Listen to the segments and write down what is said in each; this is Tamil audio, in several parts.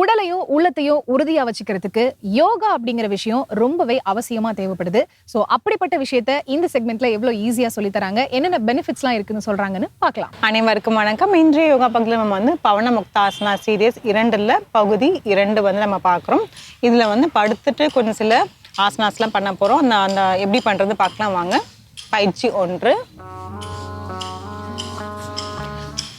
உடலையோ உள்ளத்தையோ உறுதியா வச்சுக்கிறதுக்கு யோகா அப்படிங்கிற விஷயம் ரொம்பவே அவசியமா தேவைப்படுது. ஸோ அப்படிப்பட்ட விஷயத்த இந்த செக்மெண்ட்ல எவ்வளவு ஈஸியா சொல்லி தராங்க என்னென்ன பெனிஃபிட்ஸ்லாம் இருக்குன்னு சொல்றாங்கன்னு பார்க்கலாம். அனைவருக்கும் வணக்கம். இன்றைய யோகா பகுதியில் நம்ம வந்து பவன முக்தாசனா சீரியஸ் இரண்டுல பகுதி இரண்டு வந்து நம்ம பார்க்குறோம். இதில் வந்து படுத்துட்டு கொஞ்சம் சில ஆசனாஸ்லாம் பண்ண போகிறோம் அந்த அந்த எப்படி பண்ணுறது பார்க்கலாம் வாங்க. பயிற்சி ஒன்று.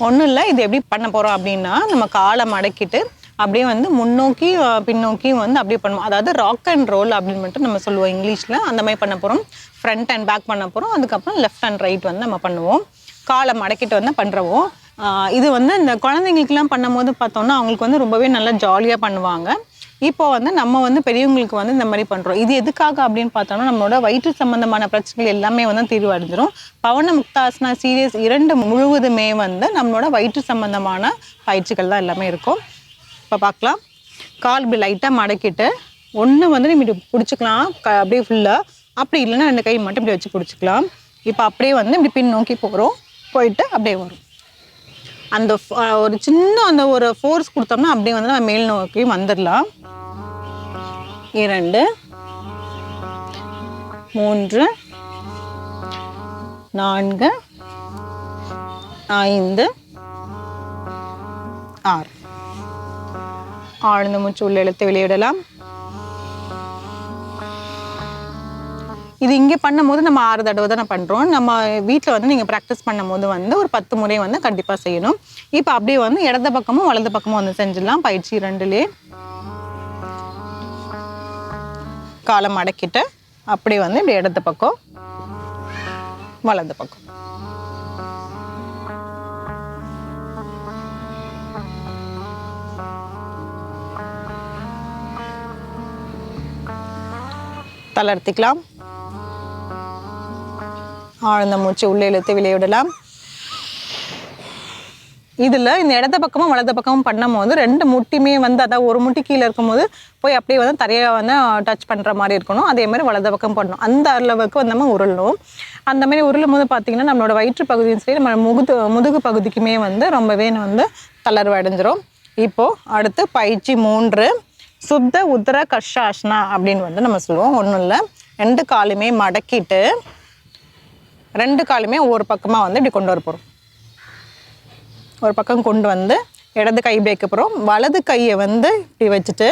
ஒன்றும் இல்லை இது எப்படி பண்ண போகிறோம் அப்படின்னா நம்ம காலை மடக்கிட்டு அப்படியே வந்து முன்னோக்கி பின்னோக்கியும் பின்னோக்கி வந்து அப்படியே பண்ணுவோம். அதாவது ராக் அண்ட் ரோல் அப்படின்னு மட்டும் நம்ம சொல்லுவோம் இங்கிலீஷில். அந்த மாதிரி பண்ண போகிறோம் ஃப்ரண்ட் அண்ட் பேக் பண்ண போகிறோம் அதுக்கப்புறம் லெஃப்ட் அண்ட் ரைட் வந்து நம்ம பண்ணுவோம். காலை மடக்கிட்டு வந்து பண்ணுறவோம் இது வந்து இந்த குழந்தைங்களுக்குலாம் பண்ணும்போது பார்த்தோம்னா அவங்களுக்கு வந்து ரொம்பவே நல்லா ஜாலியாக பண்ணுவாங்க. இப்போ வந்து நம்ம வந்து பெரியவங்களுக்கு வந்து இந்த மாதிரி பண்ணுறோம் இது எதுக்காக அப்படின்னு பார்த்தோம்னா நம்மளோட வயிற்று சம்பந்தமான பிரச்சனைகள் எல்லாமே வந்து தீர்வடைஞ்சிடும் பவன முக்தாசனா சீரியஸ் இரண்டு முழுவதுமே வந்து நம்மளோட வயிற்று சம்பந்தமான பயிற்சிகள் தான் எல்லாமே இருக்கும். இப்போ பார்க்கலாம் கால் இப்படி லைட்டாக மடக்கிட்டு ஒன்று வந்து நம்ம இப்படி பிடிச்சிக்கலாம். க அப்படியே ஃபுல்லாக அப்படி இல்லைன்னா ரெண்டு கை மட்டும் இப்படி வச்சு பிடிச்சிக்கலாம். இப்போ அப்படியே வந்து இப்படி பின் நோக்கி போகிறோம் போயிட்டு அப்படியே வரும். அந்த ஒரு சின்ன அந்த ஒரு ஃபோர்ஸ் கொடுத்தோம்னா அப்படியே வந்து நம்ம மேல் நோக்கி வந்துடலாம் இரண்டு மூன்று நான்கு ஐந்து ஆறு. ஆழ்ந்த மூச்சு உள்ள இழுத்து வெளியிடலாம். இது இங்கே பண்ணும்போது நம்ம ஆறு தடவை தான் பண்ணுறோம் நம்ம வீட்டில் வந்து நீங்கள் ப்ராக்டிஸ் பண்ணும்போது வந்து ஒரு பத்து முறை வந்து கண்டிப்பாக செய்யணும். இப்போ அப்படியே வந்து இடது பக்கமும் வலது பக்கமும் வந்து செஞ்சிடலாம். பயிற்சி ரெண்டுலேயே காலம் அடக்கிட்டு அப்படியே வந்து இப்படி இடது பக்கம் வலது பக்கம். தளர்த்திக்கலாம். ஆழ்ந்த மூச்சு உள்ளே இழுத்து விளையிடலாம் இதில் இந்த இடத்த பக்கமும் வலது பக்கமும் பண்ணும்போது ரெண்டு முட்டியுமே வந்து அதாவது ஒரு முட்டி கீழே இருக்கும்போது போய் அப்படியே வந்து தரையை வந்து டச் பண்ணுற மாதிரி இருக்கணும். அதே மாதிரி வலது பக்கம் பண்ணணும். அந்த அளவுக்கு வந்து நம்ம உருளணும் அந்த மாதிரி உருளும் போது பார்த்திங்கன்னா நம்மளோட வயிற்று பகுதியும் சரி நம்ம முகுது முதுகு பகுதிக்குமே வந்து ரொம்பவே வந்து தளர்வு அடைஞ்சிரும். இப்போது அடுத்து பயிற்சி மூன்று. சுத்த உத்தர கஷாஷ்னா அப்படின்னு வந்து நம்ம சொல்லுவோம். ஒன்றும் இல்லை. ரெண்டு காலுமே மடக்கிட்டு ரெண்டு காலுமே ஒவ்வொரு பக்கமாக வந்து இப்படி கொண்டு வர போகிறோம் ஒரு பக்கம் கொண்டு வந்து இடது கை வைக்க போகிறோம் வலது கையை வந்து இப்படி வச்சுட்டு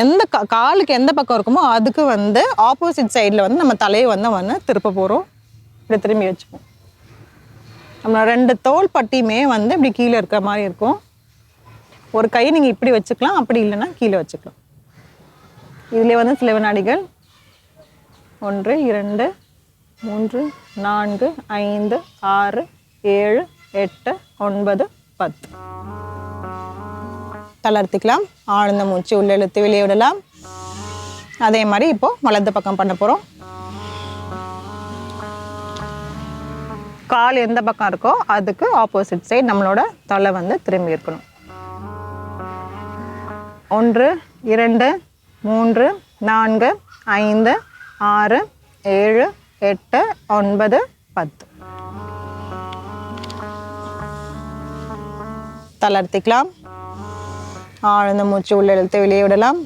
எந்த கா காலுக்கு எந்த பக்கம் இருக்குமோ அதுக்கு வந்து ஆப்போசிட் சைடில் வந்து நம்ம தலையை வந்து வந்து திருப்ப போகிறோம் இப்படி திரும்பி வச்சுப்போம். நம்ம ரெண்டு தோல் பட்டியுமே வந்து இப்படி கீழே இருக்கிற மாதிரி இருக்கும். ஒரு கை நீங்கள் இப்படி வச்சுக்கலாம் அப்படி இல்லைன்னா கீழே வச்சுக்கலாம். இதில் வந்து சில வினாடிகள். ஒன்று இரண்டு மூன்று நான்கு ஐந்து ஆறு ஏழு எட்டு ஒன்பது பத்து. தளர்த்திக்கலாம். ஆழ்ந்த மூச்சு உள்ள இழுத்து வெளியே விடலாம். அதே மாதிரி இப்போ வலது பக்கம் பண்ண போகிறோம் கால் எந்த பக்கம் இருக்கோ அதுக்கு ஆப்போசிட் சைடு நம்மளோட தலை வந்து திரும்பி இருக்கணும். ஒன்று இரண்டு மூன்று நான்கு ஐந்து ஆறு ஏழு எட்டு ஒன்பது பத்து. தளர்த்திக்கலாம். ஆழ்ந்த மூச்சு உள்ள இழுத்து வெளியே விடலாம்.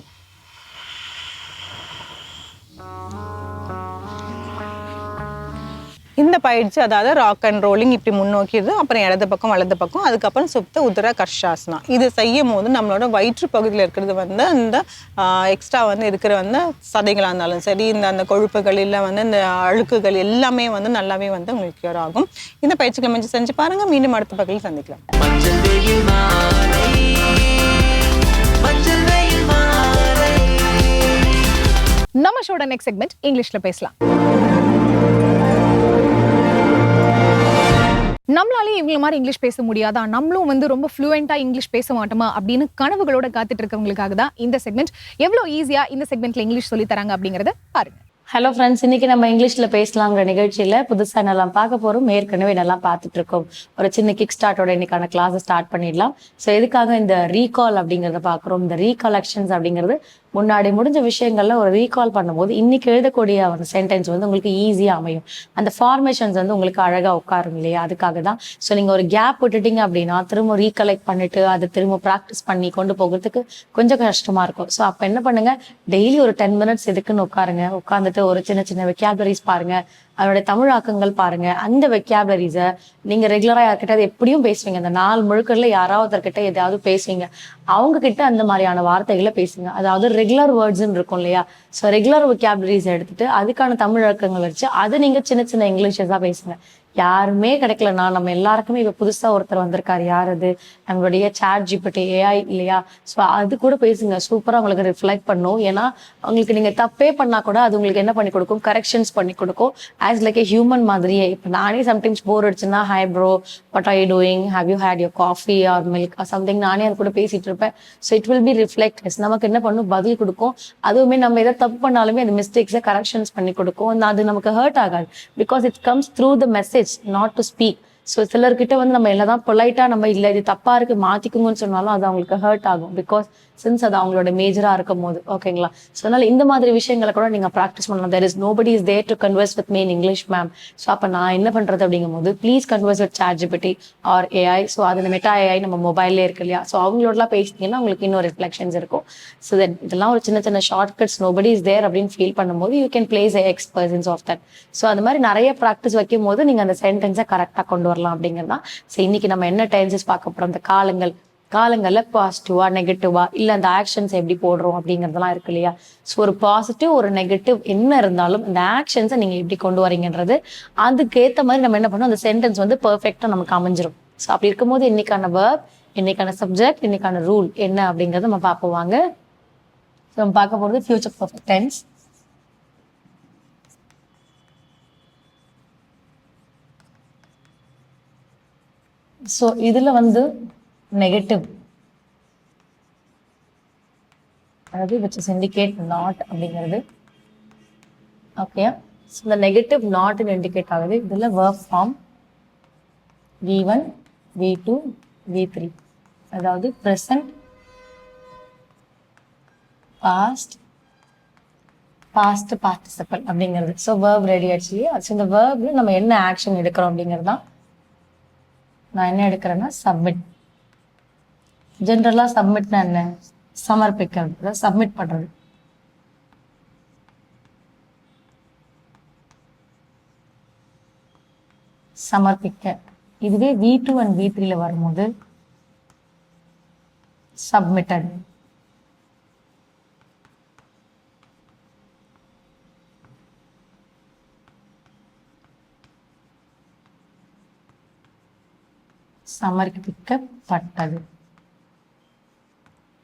இந்த பயிற்சி அதாவது ராக் அண்ட் ரோலிங் இப்படி முன்னோக்கிடுது அப்புறம் இடது பக்கம் வலது பக்கம் அதுக்கப்புறம் சுத்த உதர கர்ஷாசனா. இது செய்யும் போது நம்மளோட வயிற்று பகுதியில் இருக்கிறது வந்து இந்த எக்ஸ்ட்ரா வந்து இருக்கிற வந்து சதைகளாக இருந்தாலும் சரி இந்த அந்த கொழுப்புகள் இல்லை வந்து இந்த அழுக்குகள் எல்லாமே வந்து நல்லாவே வந்து உங்களுக்கு கியூர் ஆகும். இந்த பயிற்சிகளை மஞ்சள் செஞ்சு பாருங்கள் மீண்டும் அடுத்த பகுதியில் சந்திக்கலாம். நம்ம ஷோட நெக்ஸ்ட் செக்மெண்ட் இங்கிலீஷில் பேசலாம். நம்மளாலே இவங்கள மாதிரி இங்கிலீஷ் பேச முடியாதா? நம்மளும் வந்து ரொம்ப ஃப்ளூயண்டா இங்கிலீஷ் பேச மாட்டோமா? அப்படின்னு கனவுகளோட காத்துட்டு இருக்கவங்களுக்காக தான் இந்த செக்மெண்ட் எவ்வளோ ஈஸியா இந்த செக்மெண்ட்ல இங்கிலீஷ் சொல்லி தராங்க அப்படிங்கறத பாருங்க. ஹலோ ஃப்ரெண்ட்ஸ் இன்னைக்கு நம்ம இங்கிலீஷ்ல பேசலாங்கிற நிகழ்ச்சியில புதுசா நல்லா பார்க்க போறோம் ஏற்கனவே நல்லா பார்த்துட்டு இருக்கோம். ஒரு சின்ன கிக் ஸ்டார்ட்டோட இன்னைக்கான கிளாஸை ஸ்டார்ட் பண்ணிடலாம். ஸோ எதுக்காக இந்த ரீகால் அப்படிங்கிறத பார்க்குறோம்? இந்த ரீகலெக்ஷன்ஸ் அப்படிங்கிறது முன்னாடி முடிஞ்ச விஷயங்கள்ல ஒரு ரீகால் பண்ணும்போது இன்னைக்கு எழுதக்கூடிய ஒரு சென்டென்ஸ் வந்து உங்களுக்கு ஈஸியாக அமையும். அந்த ஃபார்மேஷன்ஸ் வந்து உங்களுக்கு அழகாக உட்காரும் இல்லையா? அதுக்காக தான் ஸோ நீங்கள் ஒரு கேப் விட்டுட்டீங்க அப்படின்னா திரும்ப ரீகலெக்ட் பண்ணிட்டு அதை திரும்ப ப்ராக்டிஸ் பண்ணி கொண்டு போகிறதுக்கு கொஞ்சம் கஷ்டமா இருக்கும். ஸோ அப்போ என்ன பண்ணுங்க? டெய்லி ஒரு டென் மினிட்ஸ் எதுக்குன்னு உட்காருங்க. உட்காந்துட்டு ஒரு சின்ன சின்ன வெக்காபுலரிஸ் பாருங்க. அதோட தமிழாக்கங்கள் பாருங்க. அந்த வெக்காபுலரிஸை நீங்க ரெகுலரா யார்கிட்ட எப்படியும் பேசுவீங்க. அந்த நாள் முழுக்கல்ல யாராவதுக்கிட்ட எதையாவது பேசுவீங்க. அவங்க கிட்ட அந்த மாதிரியான வார்த்தைகளை பேசுங்க. அதாவது ரெகுலர் வேர்ட்ஸ்ன்னு இருக்கும் இல்லையா? ஸோ ரெகுலர் வெக்காபுலரிஸ் எடுத்துட்டு அதுக்கான தமிழாக்கங்கள் வச்சு அதை நீங்க சின்ன சின்ன இங்கிலீஷஸா பேசுங்க. யாருமே கிடைக்கலனா நம்ம எல்லாருக்குமே இப்ப புதுசா ஒருத்தர் வந்திருக்காரு. யார் அது? நம்மளுடைய சாட் ஜிபிடி ஏஐ இல்லையா? ஸோ அது கூட பேசுங்க. சூப்பரா உங்களுக்கு ரிஃப்ளெக்ட் பண்ணும். ஏன்னா உங்களுக்கு நீங்க தப்பே பண்ணா கூட அது உங்களுக்கு என்ன பண்ணி கொடுக்கும்? கரெக்ஷன்ஸ் பண்ணி கொடுக்கும். ஆஸ் லைக் ஏ ஹியூமன் மாதிரியே. இப்போ நானே sometimes bore அடிச்சுன்னா hi bro what are you doing have you had your coffee or milk something நானே அது கூட பேசிட்டு இருப்பேன். So it will be reflect நமக்கு என்ன பண்ணும்? பதில் கொடுக்கும். அதுவுமே நம்ம எதாவது தப்பு பண்ணாலுமே அந்த மிஸ்டேக்ஸை கரெக்ஷன்ஸ் பண்ணி கொடுக்கும். அது நமக்கு ஹர்ட் ஆகாது. Because it comes through the message not to speak so சிலர்கிட்ட வந்து நம்ம என்னதான் பொலைட்டாக நம்ம இல்லை இது தப்பா இருக்கு மாத்திக்குங்கன்னு சொன்னாலும் அது அவங்களுக்கு ஹர்ட் ஆகும். பிகாஸ் சின்ஸ் அது அவங்களோட மேஜரா இருக்கும் போது. ஓகேங்களா ஸோ அதனால இந்த மாதிரி விஷயங்களை கூட நீங்க ப்ராக்டிஸ் பண்ணலாம். There is nobody is there to converse with mean English ma'am so அப்போ நான் என்ன பண்றது அப்படிங்கும் போது please converse with chat GPT or AI so அது மெட்டா ஏஐ நம்ம மொபைல்லே இருக்கு இல்லையா? ஸோ அவங்களோடலாம் பேசினீங்கன்னா உங்களுக்கு இன்னும் ரிஃப்ளெக்ஷன்ஸ் இருக்கும். ஸோ தட் இதெல்லாம் ஒரு சின்ன சின்ன short cuts nobody is there அப்படின்னு ஃபீல் பண்ணும்போது you can place X persons of that so அது மாதிரி நிறைய ப்ராக்டிஸ் வைக்கும் போது நீங்க அந்த சென்டென்ஸை கரெக்டாக கொண்டு வரலாம் அப்படிங்கிறது தான் ஸோ இன்னைக்கு நம்ம என்ன டென்சஸ் பார்க்க போறோம்? அந்த காலங்கள் காலங்களில் பாசிட்டிவா நெகட்டிவா இல்லை அந்த ஆக்ஷன்ஸ் எப்படி போடுறோம் அப்படிங்கிறதெல்லாம் இருக்கு இல்லையா? ஸோ ஒரு பாசிட்டிவ் ஒரு நெகட்டிவ் என்ன இருந்தாலும் அந்த ஆக்ஷன்ஸை நீங்கள் எப்படி கொண்டு வரீங்கன்றது அதுக்கேற்ற மாதிரி நம்ம என்ன பண்ணோம் அந்த சென்டென்ஸ் வந்து பர்ஃபெக்டாக நமக்கு அமைஞ்சிரும். ஸோ அப்படி இருக்கும்போது இன்னைக்கான வேர்ப் இன்னைக்கான சப்ஜெக்ட் இன்னைக்கான ரூல் என்ன அப்படிங்கறத நம்ம பார்ப்போம் வாங்க. நம்ம பார்க்க போகிறது ஃபியூச்சர் பர்ஃபெக்ட் டென்ஸ் ஸோ இதில் வந்து நெகட்டிவ் அதாவது விச் இஸ் இண்டிகேட் நாட் அப்படிங்கிறது. ஓகே ஸோ இந்த நெகட்டிவ் நாட்னு இண்டிகேட் ஆகுது. இதில் work form V one V two V three அதாவது ப்ரெசன்ட் பாஸ்ட் பாஸ்ட் பார்ட்டிசிபல் அப்படிங்கிறது. ஸோ வேர்ப் ரெடி ஆச்சு ஸோ இந்த வேர்ப்ல நம்ம என்ன ஆக்ஷன் எடுக்கிறோம் அப்படிங்கிறது தான் நான் என்ன எடுக்கிறேன்னா சப்மிட் ஜென்ரலாக சப்மிட்னா என்ன? சமர்ப்பிக்கிறது சப்மிட் பண்ணுறது சமர்ப்பிக்க. இதுவே வி டூ அண்ட் வி த்ரீல வரும்போது சப்மிட்டட் சமர்ப்பிக்கப்பட்டது.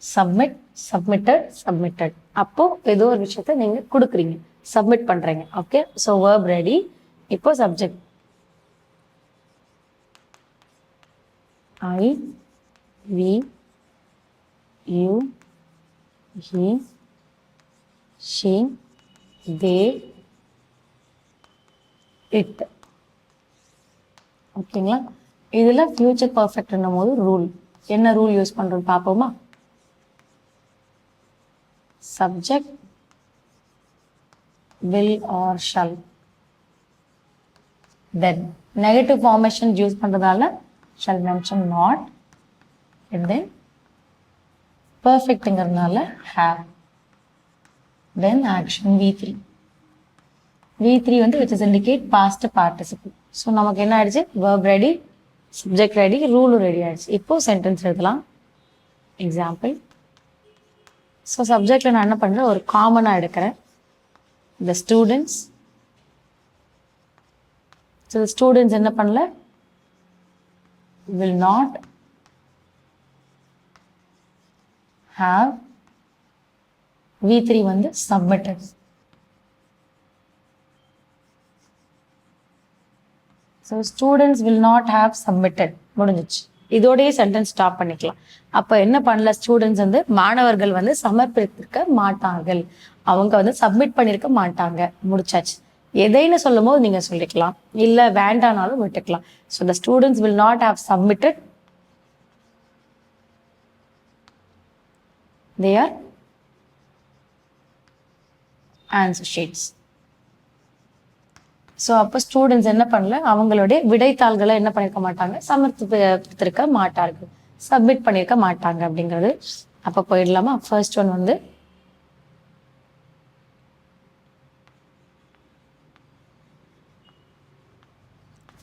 சப்மிட் சப்மிட்டட் சப்மிட்டட் அப்போ ஏதோ ஒரு விஷயத்த நீங்க கொடுக்குறீங்க. சப்மிட் பண்றீங்க. ஓகே ஸோ வேர்ப் ரெடி இப்போ subject I we you he she they it ஓகேங்களா இதில் ஃபியூச்சர் பர்ஃபெக்ட்ன்னும் போது ரூல் என்ன ரூல் யூஸ் பண்ணுறோம் பார்ப்போமா? Subject will or shall then negative formation use பண்ணுறதால shall mention not and then பர்ஃபெக்ட்டுங்கிறதுனால have then action V three V three வந்து which is indicate past participle so நமக்கு என்ன ஆயிடுச்சு வேர்ப் ரெடி சப்ஜெக்ட் ரெடி ரூலும் ரெடி ஆயிடுச்சு இப்போ சென்டென்ஸ் எழுதலாம் எக்ஸாம்பிள் ஸோ சப்ஜெக்டில் நான் என்ன பண்ணுறேன் ஒரு காமனாக எடுக்கிறேன். த ஸ்டூடெண்ட்ஸ் ஸோ ஸ்டூடெண்ட்ஸ் என்ன பண்ணல? Will not have V three வந்து submitted so students will not have submitted முடிஞ்சிச்சு. இதோடையே சென்டென்ஸ் ஸ்டாப் பண்ணிக்கலாம். அப்போ என்ன பண்ணல? ஸ்டூடெண்ட்ஸ் வந்து மாணவர்கள் வந்து சமர்ப்பித்திருக்க மாட்டார்கள். அவங்க வந்து சப்மிட் பண்ணியிருக்க மாட்டாங்க. முடிச்சாச்சு. எதைன்னு சொல்லும் போது நீங்கள் சொல்லிக்கலாம். இல்லை வேண்டானாலும் விட்டுக்கலாம். So the students will not have submitted our answer sheets so அப்போ ஸ்டூடெண்ட்ஸ் என்ன பண்ணல? அவங்களுடைய விடைத்தாள்களை என்ன பண்ணியிருக்க மாட்டாங்க? சமர்ப்பித்திருக்க மாட்டார்கள். சப்மிட் பண்ணியிருக்க மாட்டாங்க அப்படிங்கிறது. அப்போ போயிடலாமா? ஃபர்ஸ்ட் ஒன் வந்து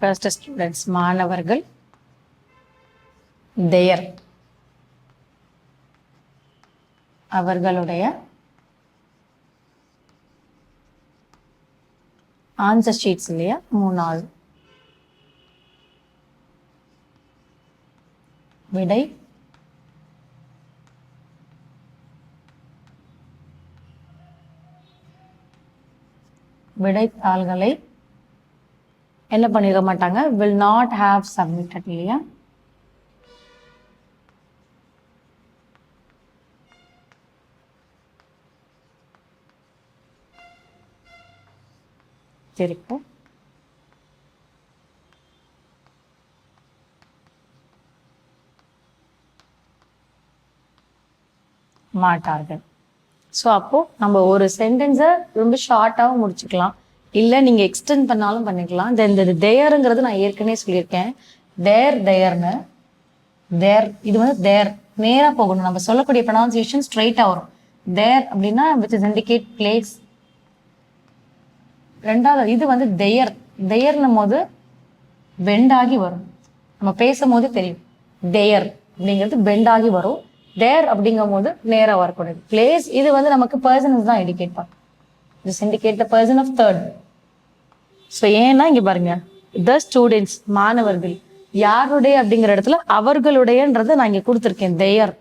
ஃபர்ஸ்ட் ஸ்டூடெண்ட்ஸ் மாணவர்கள் தேயர் அவர்களுடைய ஆன்சர் ஷீட்ஸ் இல்லையா? மூணு நாள் விடை. விடைத்தாள்களை என்ன பண்ணிருக்க மாட்டாங்க? வில் நாட் ஹாவ் சப்மிட்டட் இல்லையா? திருப்போம் மாட்டார்கள். ஸோ அப்போ நம்ம ஒரு சென்டென்ஸை ரொம்ப ஷார்ட்டாகவும் முடிச்சுக்கலாம். இல்லை நீங்கள் எக்ஸ்டெண்ட் பண்ணாலும் பண்ணிக்கலாம். தென் இந்த தேருங்கிறது நான் ஏற்கனவே சொல்லியிருக்கேன். தேர் தேர்னு தேர் இது வந்து தேர் நேராக போகணும். நம்ம சொல்லக்கூடிய ப்ரொனவுன்சியேஷன் ஸ்ட்ரைட்டாக வரும். தேர் அப்படின்னா விச் இஸ் இண்டிகேட் பிளேஸ் ரெண்டாவது இது வந்து தெயர் தெயர்னும் போது பெண்டாகி வரும். நம்ம பேசும்போது தெரியும். தேயர் அப்படிங்கிறது பெண்டாகி வரும். தேர் அப்படிங்கும் போது நேராக வரக்கூடாது பிளேஸ் இது வந்து நமக்கு பர்சன்ஸ் தான் இண்டிகேட் பண்ணும் this indicate the person of third so ஏன்னா இங்கே பாருங்க த ஸ்டூடெண்ட்ஸ் மாணவர்கள் யாருடைய அப்படிங்கிற இடத்துல அவர்களுடையன்றதை நான் இங்கே கொடுத்துருக்கேன். தேயர்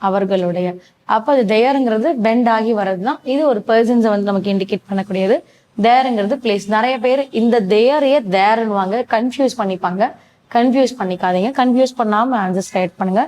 அவர்களுடைய. அப்போ அது தேயருங்கிறது பெண்ட் ஆகி வர்றது தான் இது ஒரு பர்சன்ஸை வந்து நமக்கு இண்டிகேட் பண்ணக்கூடியது. தேருங்கிறது பிளேஸ் நிறைய பேர் இந்த தேரையே தேருன்னுவாங்க கன்ஃபியூஸ் பண்ணிப்பாங்க. கன்ஃபியூஸ் பண்ணிக்காதீங்க. கன்ஃபியூஸ் பண்ணாமல் ஆன்சர்ஸ் ரைட் பண்ணுங்க.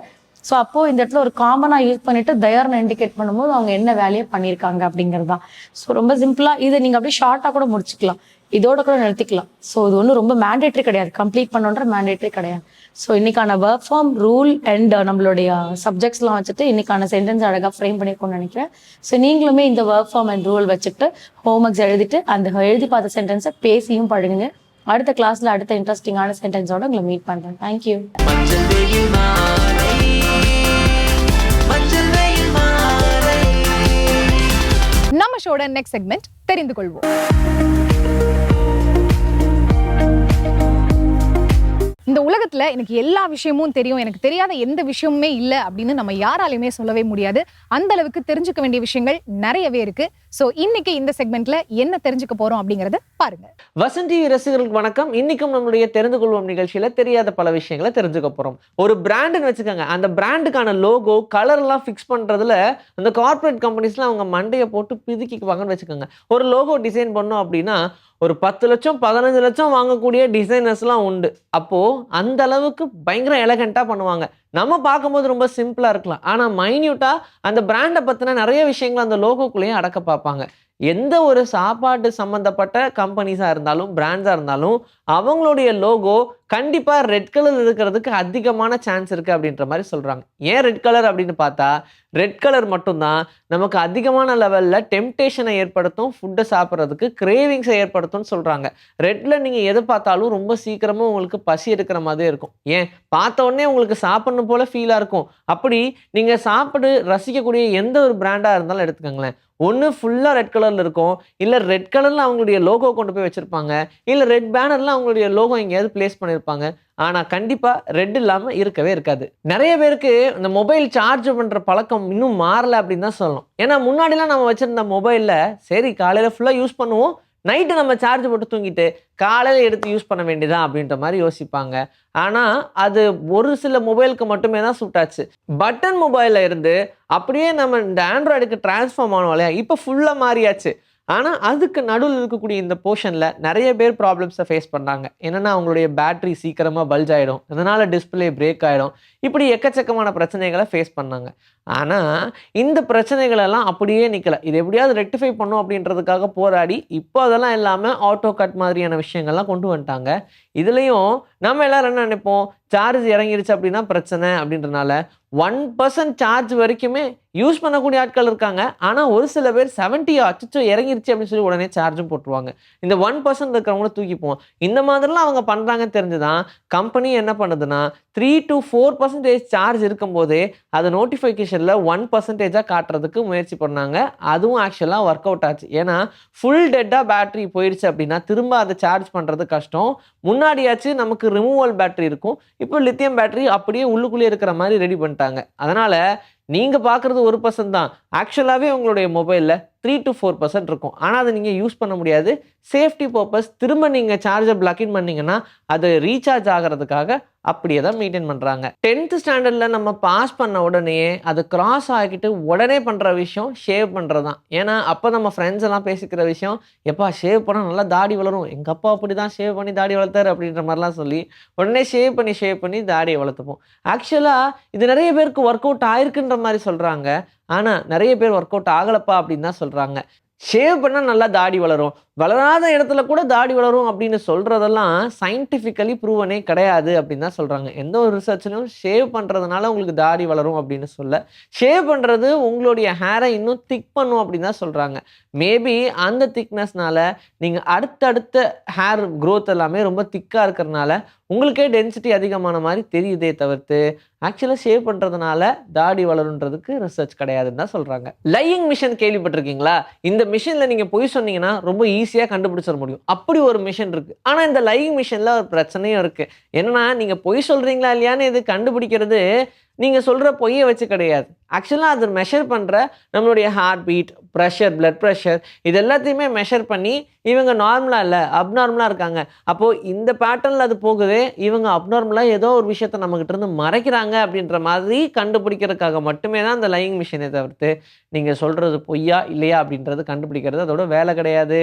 ஸோ அப்போது இந்த இடத்துல ஒரு காமனாக யூஸ் பண்ணிட்டு தயார்னு இண்டிகேட் பண்ணும்போது அவங்க என்ன வேலையை பண்ணியிருக்காங்க அப்படிங்கிறது தான். ஸோ ரொம்ப சிம்பிளாக இதை நீங்கள் அப்படியே ஷார்ட்டாக கூட முடிச்சுக்கலாம். இதோட கூட நிறுத்திக்கலாம். ஸோ இது ஒன்றும் ரொம்ப மேண்டேட்ரி கிடையாது. கம்ப்ளீட் பண்ணுன்ற மேண்டேட்ரி கிடையாது. ஸோ இன்னைக்கான ஒர்க் ஃபார்ம் ரூல் அண்ட் நம்மளுடைய சப்ஜெக்ட்ஸ்லாம் வச்சுட்டு இன்னைக்கான சென்டென்ஸ் அழகாக ஃப்ரேம் பண்ணிருக்கோம்னு நினைக்கிறேன். ஸோ நீங்களுமே இந்த ஒர்க் ஃபார்ம் அண்ட் ரூல் வச்சுட்டு ஹோம்ஒர்க்ஸ் எழுதிட்டு அந்த எழுதி பார்த்த சென்டென்ஸை பேசியும் பழகுங்க. அடுத்த கிளாஸ்ல அடுத்த இன்ட்ரெஸ்டிங்கான சென்டென்ஸோட உங்களை மீட் பண்றேன். தேங்க்யூ நம்ம ஷோட நெக்ஸ்ட் செக்மெண்ட் தெரிந்து கொள்வோம். இந்த உலகத்துல எனக்கு எல்லா விஷயமும் தெரியும். எனக்கு தெரியாத எந்த விஷயமுமே இல்லை அப்படின்னு நம்ம யாராலையுமே சொல்லவே முடியாது. அந்த அளவுக்கு தெரிஞ்சுக்க வேண்டிய விஷயங்கள் நிறையவே இருக்கு. ஸோ இன்னைக்கு இந்த செக்மெண்ட்ல என்ன தெரிஞ்சுக்க போறோம் அப்படிங்கறத பாருங்க. வசந்தி ரசிகர்களுக்கு வணக்கம். இன்னைக்கும் நம்மளுடைய தெரிந்து கொள்வோம் நிகழ்ச்சியில தெரியாத பல விஷயங்களை தெரிஞ்சுக்க போறோம். ஒரு பிராண்டுன்னு வச்சுக்கோங்க. அந்த பிராண்டுக்கான லோகோ கலர்லாம் ஃபிக்ஸ் பண்றதுல அந்த கார்ப்பரேட் கம்பெனிஸ்லாம் அவங்க மண்டையை போட்டு பிதுக்கிக்குவாங்கன்னு வச்சுக்கோங்க. ஒரு லோகோ டிசைன் பண்ணோம் அப்படின்னா ஒரு பத்து லட்சம் பதினஞ்சு லட்சம் வாங்கக்கூடிய டிசைனர்ஸ்லாம் உண்டு. அப்போது அந்த அளவுக்கு பயங்கர எலகண்ட்டாக பண்ணுவாங்க. நம்ம பார்க்கும்போது ரொம்ப சிம்பிளாக இருக்கலாம். ஆனால் மைன்யூட்டாக அந்த பிராண்டை பற்றின நிறைய விஷயங்கள் அந்த லோகோக்குள்ளேயே அடக்க பார்ப்பாங்க. எந்த ஒரு சாப்பாடு சம்மந்தப்பட்ட கம்பெனிஸாக இருந்தாலும் பிராண்ட்ஸாக இருந்தாலும் அவங்களுடைய லோகோ கண்டிப்பாக ரெட் கலர் இருக்கிறதுக்கு அதிகமான சான்ஸ் இருக்குது அப்படின்ற மாதிரி சொல்கிறாங்க ஏன் ரெட் கலர் அப்படின்னு பார்த்தா ரெட் கலர் மட்டும்தான் நமக்கு அதிகமான லெவலில் டெம்டேஷனை ஏற்படுத்தும் ஃபுட்டை சாப்பிட்றதுக்கு கிரேவிங்ஸை ஏற்படுத்தும்னு சொல்கிறாங்க ரெட்டில் நீங்கள் எது பார்த்தாலும் ரொம்ப சீக்கிரமாக உங்களுக்கு பசி எடுக்கிற மாதிரி இருக்கும். ஏன்? பார்த்த உடனே உங்களுக்கு சாப்பிட்ணும் போல் ஃபீலாக இருக்கும். அப்படி நீங்கள் சாப்பிட்டு ரசிக்கக்கூடிய எந்த ஒரு பிராண்டாக இருந்தாலும் எடுத்துக்கோங்களேன். ஒன்று ஃபுல்லாக ரெட் கலரில் இருக்கும். இல்லை ரெட் கலரில் அவங்களுடைய லோகோ கொண்டு போய் வச்சுருப்பாங்க. இல்லை ரெட் பேனரில் அவங்களுடைய லோகோ எங்கேயாவது ப்ளேஸ் பண்ணியிருப்பாங்க ஆனால் கண்டிப்பாக ரெட் இல்லாமல் இருக்கவே இருக்காது. நிறைய பேருக்கு இந்த மொபைல் சார்ஜ் பண்ணுற பழக்கம் இன்னும் மாறலை அப்படின்னு தான் சொல்லணும். ஏன்னா முன்னாடிலாம் நம்ம வச்சுருந்த மொபைலில் சரி காலையில் ஃபுல்லாக யூஸ் பண்ணுவோம். நைட்டு நம்ம சார்ஜ் போட்டு தூங்கிட்டு காலையில் எடுத்து யூஸ் பண்ண வேண்டியதா அப்படின்ற மாதிரி யோசிப்பாங்க. ஆனால் அது ஒரு சில மொபைலுக்கு மட்டுமே தான் சூட்டாச்சு பட்டன் மொபைலில் இருந்து அப்படியே நம்ம இந்த ஆண்ட்ராய்டுக்கு டிரான்ஸ்ஃபார்ம் ஆனோம் இல்லையா? இப்போ ஃபுல்லாக மாறியாச்சு. ஆனால் அதுக்கு நடுவில் இருக்கக்கூடிய இந்த போர்ஷனில் நிறைய பேர் ப்ராப்ளம்ஸை ஃபேஸ் பண்ணாங்க என்னென்னா அவங்களுடைய பேட்டரி சீக்கிரமாக பல்ஜ் ஆகிடும் அதனால் டிஸ்பிளே பிரேக் ஆகிடும் இப்படி எக்கச்சக்கமான பிரச்சனைகளை ஃபேஸ் பண்ணாங்க. ஆனால் இந்த பிரச்சனைகளெல்லாம் அப்படியே நிற்கல இது எப்படியாவது ரெக்டிஃபை பண்ணும் அப்படின்றதுக்காக போராடி இப்போ அதெல்லாம் இல்லாமல் ஆட்டோ கட் மாதிரியான விஷயங்கள்லாம் கொண்டு வந்துட்டாங்க. இதுலேயும் நம்ம எல்லாரும் என்ன நினைப்போம்? சார்ஜ் இறங்கிடுச்சு அப்படின்னா பிரச்சனை அப்படின்றனால ஒன் பர்சன்ட் சார்ஜ் வரைக்குமே யூஸ் பண்ணக்கூடிய ஆட்கள் இருக்காங்க. ஆனால் ஒரு சில பேர் செவன்ட்டி அச்சோ இறங்கிருச்சு அப்படின்னு சொல்லி உடனே சார்ஜும் போட்டுருவாங்க. இந்த ஒன் பர்சன்ட் இருக்கிறவங்கள தூக்கிப்போம் இந்த மாதிரிலாம் அவங்க பண்ணுறாங்கன்னு தெரிஞ்சுதான் கம்பெனி என்ன பண்ணுதுன்னா three to four percentage charge இருக்கும்போதே அதை நோட்டிஃபிகேஷனில் ஒன் பர்சன்டேஜாக காட்டுறதுக்கு முயற்சி பண்ணாங்க. அதுவும் ஆக்சுவலாக ஒர்க் அவுட் ஆச்சு. ஏன்னா ஃபுல் டெட்டாக பேட்டரி போயிடுச்சு அப்படின்னா திரும்ப அதை சார்ஜ் பண்ணுறது கஷ்டம். முன்னாடியாச்சு நமக்கு ரிமூவல் பேட்டரி இருக்கும். இப்போ லித்தியம் பேட்டரி அப்படியே உள்ளுக்குள்ளே இருக்கிற மாதிரி ரெடி பண்ணிட்டாங்க. அதனால் நீங்கள் பார்க்குறது ஒரு பர்சன்ட் தான். ஆக்சுவலாகவே உங்களுடைய மொபைலில் த்ரீ டு ஃபோர் பர்சன்ட் இருக்கும். ஆனால் அதை நீங்கள் யூஸ் பண்ண முடியாது. சேஃப்டி பர்பஸ் திரும்ப நீங்கள் சார்ஜர் பிளாக்கின் பண்ணிங்கன்னா அது ரீசார்ஜ் ஆகிறதுக்காக அப்படியே தான் மெயின்டைன் பண்ணுறாங்க டென்த்து ஸ்டாண்டர்டில் நம்ம பாஸ் பண்ண உடனே அது கிராஸ் ஆகிட்டு உடனே பண்ணுற விஷயம் ஷேவ் பண்ணுறது தான் ஏன்னா அப்போ நம்ம ஃப்ரெண்ட்ஸ் எல்லாம் பேசிக்கிற விஷயம் எப்பா ஷேவ் பண்ணால் நல்லா தாடி வளரும். எங்கள் அப்பா அப்படி தான் ஷேவ் பண்ணி தாடி வளர்த்தாரு அப்படின்ற மாதிரிலாம் சொல்லி உடனே ஷேவ் பண்ணி ஷேவ் பண்ணி தாடியை வளர்த்துப்போம். ஆக்சுவலாக இது நிறைய பேருக்கு ஒர்க் அவுட் ஆயிருக்குன்ற மாதிரி சொல்கிறாங்க ஆனால் நிறைய பேர் ஒர்க் அவுட் ஆகலப்பா அப்படின்னு தான் சொல்கிறாங்க ஷேவ் பண்ணால் நல்லா தாடி வளரும். வளராத இடத்துல கூட தாடி வளரும் அப்படின்னு சொல்கிறதெல்லாம் சயின்டிஃபிக்கலி ப்ரூவனே கிடையாது அப்படின்னு தான் சொல்கிறாங்க எந்த ஒரு ரிசர்ச்லையும் ஷேவ் பண்ணுறதுனால உங்களுக்கு தாடி வளரும் அப்படின்னு சொல்ல. ஷேவ் பண்ணுறது உங்களுடைய ஹேரை இன்னும் திக் பண்ணும் அப்படின்னு தான் சொல்கிறாங்க மேபி அந்த திக்னஸ்னால நீங்கள் அடுத்தடுத்த ஹேர் க்ரோத் எல்லாமே ரொம்ப திக்காக இருக்கிறனால உங்களுக்கே டென்சிட்டி அதிகமான மாதிரி தெரியுதே தவிர்த்து ஆக்சுவலாக ஷேவ் பண்ணுறதுனால தாடி வளருன்றதுக்கு ரிசர்ச் கிடையாதுன்னு தான் சொல்கிறாங்க லையிங் மிஷின் கேள்விப்பட்டிருக்கீங்களா? இந்த மிஷினில் நீங்கள் பொய் சொன்னீங்கன்னா ரொம்ப ஈஸியாக கண்டுபிடிச்சிட முடியும். அப்படி ஒரு மிஷின் இருக்குது ஆனால் இந்த லைவிங் மிஷினில் ஒரு பிரச்சனையும் இருக்குது என்னன்னா நீங்கள் பொய் சொல்கிறீங்களா இல்லையான்னு இது கண்டுபிடிக்கிறது நீங்கள் சொல்கிற பொய்யை வச்சு கிடையாது. ஆக்சுவலாக அது மெஷர் பண்ணுற நம்மளுடைய heart beat pressure blood pressure இது எல்லாத்தையுமே மெஷர் பண்ணி இவங்க நார்மலாக இல்லை அப்நார்மலாக இருக்காங்க. அப்போது இந்த பேட்டர்னில் அது போகுது இவங்க அப்நார்மலாக ஏதோ ஒரு விஷயத்தை நம்மகிட்ட இருந்து மறைக்கிறாங்க அப்படின்ற மாதிரி கண்டுபிடிக்கிறதுக்காக மட்டுமே தான் அந்த லையிங் மிஷினை தவிர்த்து நீங்கள் சொல்கிறது பொய்யா இல்லையா அப்படின்றது கண்டுபிடிக்கிறது. அதோட வேலை கிடையாது.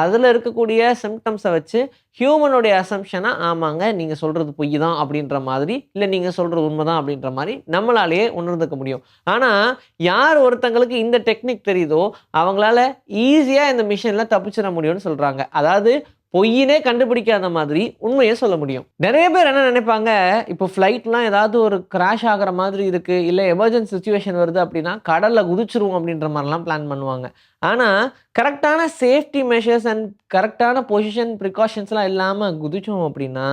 அதில் இருக்கக்கூடிய சிம்டம்ஸை வச்சு ஹியூமனுடைய அசம்ஷனாக ஆமாங்க நீங்கள் சொல்கிறது பொய் தான் அப்படின்ற மாதிரி இல்லை நீங்கள் சொல்கிறது உண்மை தான் அப்படின்ற மாதிரி நம்மளாலேயே உணர்ந்துக்க முடியும். ஆனால் யார் ஒருத்தங்களுக்கு இந்த டெக்னிக் தெரியுதோ அவங்களால ஈஸியாக இந்த மிஷினில் தப்பிச்சிட முடியும்னு சொல்கிறாங்க அதாவது பொய்யினே கண்டுபிடிக்காத மாதிரி உண்மையை சொல்ல முடியும். நிறைய பேர் என்ன நினைப்பாங்க இப்போ ஃப்ளைட்லாம் ஏதாவது ஒரு கிராஷ் ஆகிற மாதிரி இருக்குது இல்லை எமர்ஜென்சி சுச்சுவேஷன் வருது அப்படின்னா கடலில் குதிச்சிருவோம் அப்படின்ற மாதிரிலாம் பிளான் பண்ணுவாங்க. ஆனால் கரெக்டான சேஃப்டி மெஷர்ஸ் அண்ட் கரெக்டான பொசிஷன் ப்ரிகாஷன்ஸ்லாம் இல்லாமல் குதிச்சோம் அப்படின்னா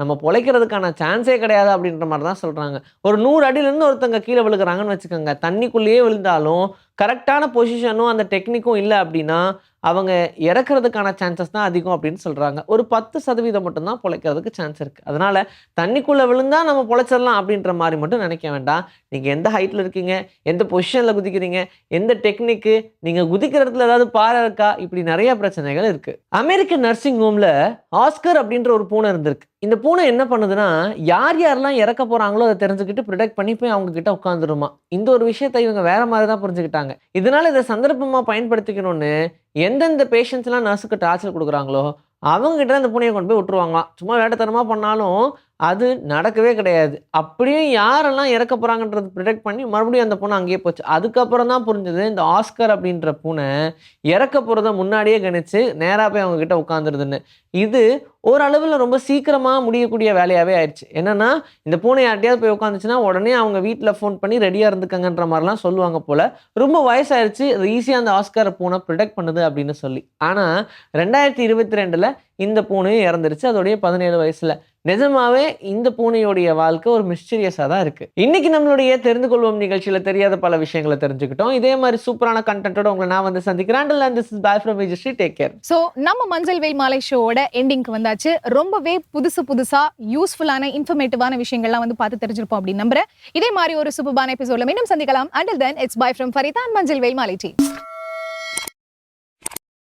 நம்ம பொழைக்கிறதுக்கான சான்ஸே கிடையாது அப்படின்ற மாதிரி தான் சொல்கிறாங்க ஒரு நூறு அடியிலேருந்து ஒருத்தங்க கீழே விழுகிறாங்கன்னு வச்சுக்கோங்க. தண்ணிக்குள்ளேயே விழுந்தாலும் கரெக்டான பொசிஷனும் அந்த டெக்னிக்கும் இல்லை அப்படின்னா அவங்க இறக்குறதுக்கான சான்சஸ் தான் அதிகம் அப்படின்னு சொல்கிறாங்க ஒரு பத்து சதவீதம் மட்டும்தான் பொழைக்கிறதுக்கு சான்ஸ் இருக்குது அதனால் தண்ணிக்குள்ளே விழுந்தால் நம்ம பொழைச்சிடலாம் அப்படின்ற மாதிரி மட்டும் நினைக்க வேண்டாம். நீங்கள் எந்த ஹைட்டில் இருக்கீங்க? எந்த பொசிஷனில் குதிக்கிறீங்க? எந்த டெக்னிக்கு நீங்கள் குதிக்கிற இடத்துல ஏதாவது பாறை இருக்கா? இப்படி நிறைய பிரச்சனைகள் இருக்குது அமெரிக்க நர்சிங் ஹோமில் ஆஸ்கர் அப்படின்ற ஒரு பூனை இருந்திருக்கு. இந்த பூனை என்ன பண்ணுதுன்னா யார் யாரெல்லாம் இறக்க போகிறாங்களோ அதை தெரிஞ்சுக்கிட்டு ப்ரிடெக்ட் பண்ணி போய் அவங்க கிட்ட உட்காந்துருமா இந்த ஒரு விஷயத்தை இவங்க வேற மாதிரி தான் புரிஞ்சுக்கிட்டாங்க. இதனால இதை சந்தர்ப்பமாக பயன்படுத்திக்கணும்னு எந்தெந்த பேஷண்ட்ஸ்லாம் நர்ஸுக்கு டார்ச்சர் கொடுக்குறாங்களோ அவங்க கிட்ட அந்த பூனையை கொண்டு போய் விட்டுருவாங்களாம். சும்மா வேட்டத்தனமாக பண்ணாலும் அது நடக்கவே கிடையாது. அப்படியே யாரெல்லாம் இறக்க போகிறாங்கன்றது ப்ரிடெக்ட் பண்ணி மறுபடியும் அந்த பூனை அங்கேயே போச்சு. அதுக்கப்புறம் தான் புரிஞ்சது இந்த ஆஸ்கர் அப்படின்ற பூனை இறக்க போகிறத முன்னாடியே கணிச்சு நேராக போய் அவங்க கிட்ட உட்காந்துருதுன்னு இது ஓரளவில் ரொம்ப சீக்கிரமாக முடியக்கூடிய வேலையாகவே ஆயிடுச்சு. என்னென்னா இந்த பூனை யார்ட்டையாவது போய் உட்காந்துச்சுன்னா உடனே அவங்க வீட்டில் ஃபோன் பண்ணி ரெடியாக இருந்துக்கங்கன்ற மாதிரிலாம் சொல்லுவாங்க போல். ரொம்ப வயசாயிருச்சு அது ஈஸியாக அந்த ஆஸ்கர் பூனை ப்ரிடெக்ட் பண்ணுது அப்படின்னு சொல்லி. ஆனால் ரெண்டாயிரத்தி இருபத்தி ரெண்டில் இந்த பூனையும் இறந்துருச்சு. அதோடைய பதினேழு வயசில். நிஜமாவே இந்த பூனையோடைய வாழ்க்கை ஒரு மிஸ்டீரியஸாக தான் இருக்கு. இன்னைக்கு நம்மளுடைய தெரிந்து கொள்வோம் நிகழ்ச்சியில் தெரியாத பல விஷயங்களை தெரிஞ்சுக்கிட்டோம். இதே மாதிரி சூப்பரான கண்டென்ட்டோட உங்களை நான் வந்து சந்திக்கிறேன். And this is bye from Vijayasri take care so நம்ம மஞ்சள் வெயில் மாலை ஷோவோட எண்டிங்க்கு வந்தாச்சு. ரொம்பவே புதுசு புதுசா யூஸ்ஃபுல்லான இன்ஃபர்மேட்டிவான விஷயங்கள்லாம் வந்து பார்த்து தெரிஞ்சிருப்போம் அப்படின்னு நம்புறேன். இதே மாதிரி ஒரு சூப்பர்பான எபிசோட்ல மீண்டும் சந்திக்கலாம். Until then it's bye from ஃபரிதான் மஞ்சள் வெயில் மாலை டீம்